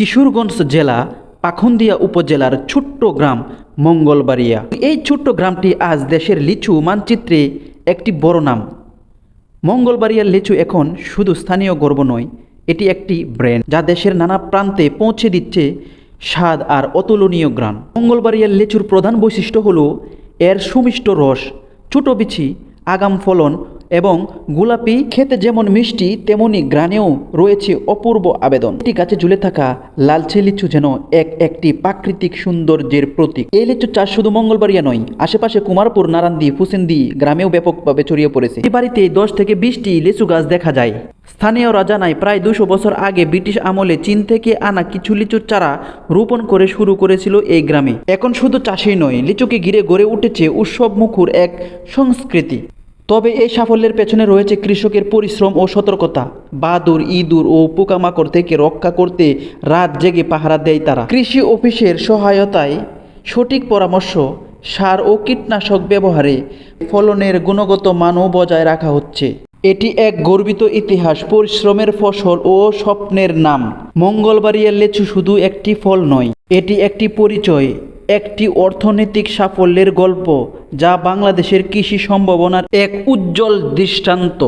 কিশোরগঞ্জ জেলা পাখন্দিয়া উপজেলার ছোট্ট গ্রাম মঙ্গলবাড়িয়া। এই ছোট্ট গ্রামটি আজ দেশের লিচু মানচিত্রে একটি বড় নাম। মঙ্গলবাড়িয়ার লিচু এখন শুধু স্থানীয় গর্ব নয়, এটি একটি ব্র্যান্ড যা দেশের নানা প্রান্তে পৌঁছে দিচ্ছে স্বাদ আর অতুলনীয় গ্রাম। মঙ্গলবাড়িয়ার লিচুর প্রধান বৈশিষ্ট্য হল এর সুমিষ্ট রস, ছোটো বিছি আগাম ফলন এবং গোলাপি খেতে যেমন মিষ্টি, তেমনি গ্রানেও রয়েছে অপূর্ব আবেদন। এটি গাছে ঝুলে থাকা লালচে লিচু যেন এক একটি প্রাকৃতিক সৌন্দর্যের প্রতীক। এই লিচু চাষ শুধু মঙ্গলবাড়িয়া নয়, আশেপাশে কুমারপুর নারান্দি ফুসেন্দি গ্রামেও ব্যাপকভাবে ছড়িয়ে পড়েছে। এই বাড়িতে দশ থেকে বিশটি লিচু গাছ দেখা যায়। স্থানীয়রা জানায় প্রায় দুশো বছর আগে ব্রিটিশ আমলে চীন থেকে আনা কিছু লিচুর চারা রোপণ করে শুরু করেছিল এই গ্রামে। এখন শুধু চাষেই নয়, লিচুকে ঘিরে গড়ে উঠেছে উৎসব মুখর এক সংস্কৃতি। তবে এই সাফল্যের পেছনে রয়েছে কৃষকের পরিশ্রম ও সতর্কতা। বাদুর, ইঁদুর ও পোকামাকড় থেকে রক্ষা করতে রাত জেগে পাহারা দেয় তারা। কৃষি অফিসের সহায়তায় সঠিক পরামর্শ, সার ও কীটনাশক ব্যবহারে ফলনের গুণগত মানও বজায় রাখা হচ্ছে। এটি এক গর্বিত ইতিহাস, পরিশ্রমের ফসল ও স্বপ্নের নাম। মঙ্গলবাড়িয়ার লেচু শুধু একটি ফল নয়, এটি একটি পরিচয়। একটি অর্থনৈতিক সাফল্যের গল্প যা বাংলাদেশের কৃষি সম্ভাবনার এক উজ্জ্বল দৃষ্টান্ত।